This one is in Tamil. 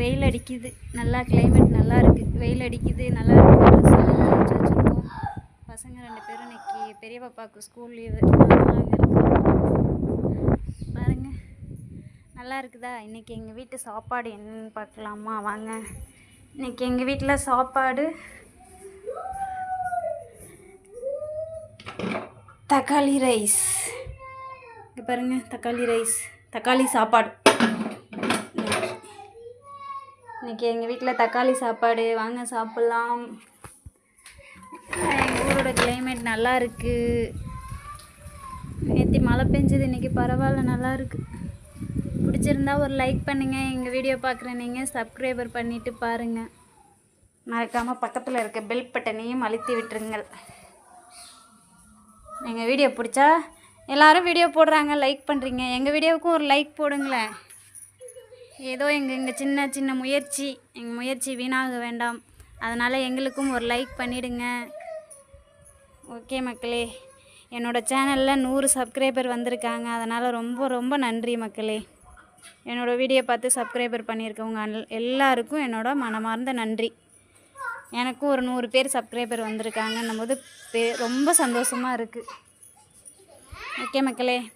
வெயில் அடிக்குது. நல்லா கிளைமேட் நல்லா இருக்குது வெயில் அடிக்குது நல்லா இருக்குது வச்சுருக்கோம். பசங்க ரெண்டு பேரும் இன்னைக்கு பெரிய பாப்பாவுக்கு ஸ்கூல் லீவு பாருங்க. நல்லா இருக்குதா? இன்னைக்கு எங்கள் வீட்டு சாப்பாடு என்னன்னு பார்க்கலாமா? வாங்க. இன்னைக்கு எங்கள் வீட்டில் சாப்பாடு தக்காளி ரைஸ் இங்கே பாருங்கள் தக்காளி ரைஸ் தக்காளி சாப்பாடு. இன்னைக்கு எங்கள் வீட்டில் தக்காளி சாப்பாடு வாங்க சாப்பிட்லாம். எங்கள் ஊரோட கிளைமேட் நல்லா இருக்குது நேற்று மழை பெஞ்சது இன்றைக்கி பரவாயில்ல நல்லா இருக்குது பிடிச்சிருந்தா ஒரு லைக் பண்ணுங்கள் எங்கள் வீடியோ பார்க்குற நீங்கள் சப்ஸ்கிரைபர் பண்ணிவிட்டு பாருங்கள் மறக்காமல் பக்கத்தில் இருக்க பெல் பட்டனையும் அழுத்தி விட்டுருங்கள். எங்கள் வீடியோ பிடிச்சா எல்லோரும் வீடியோ போடுறாங்க லைக் பண்ணுறீங்க எங்கள் வீடியோவுக்கும் ஒரு லைக் போடுங்களேன். ஏதோ எங்கள் எங்கள் சின்ன சின்ன முயற்சி எங்கள் முயற்சி வீணாக வேண்டாம். அதனால் எங்களுக்கும் ஒரு லைக் பண்ணிவிடுங்க ஓகே மக்களே என்னோடய சேனலில் நூறு சப்ஸ்கிரைபர் வந்திருக்காங்க. அதனால் ரொம்ப ரொம்ப நன்றி மக்களே. என்னோடய வீடியோ பார்த்து சப்ஸ்கிரைபர் பண்ணியிருக்கவங்க அல்- எல்லாருக்கும் என்னோட மனமார்ந்த நன்றி. எனக்கும் ஒரு நூறு பேர் சப்ஸ்கிரைபர் வந்திருக்காங்கன்னும் போது பெ ரொம்ப சந்தோஷமாக இருக்குது ஓகே மக்களே.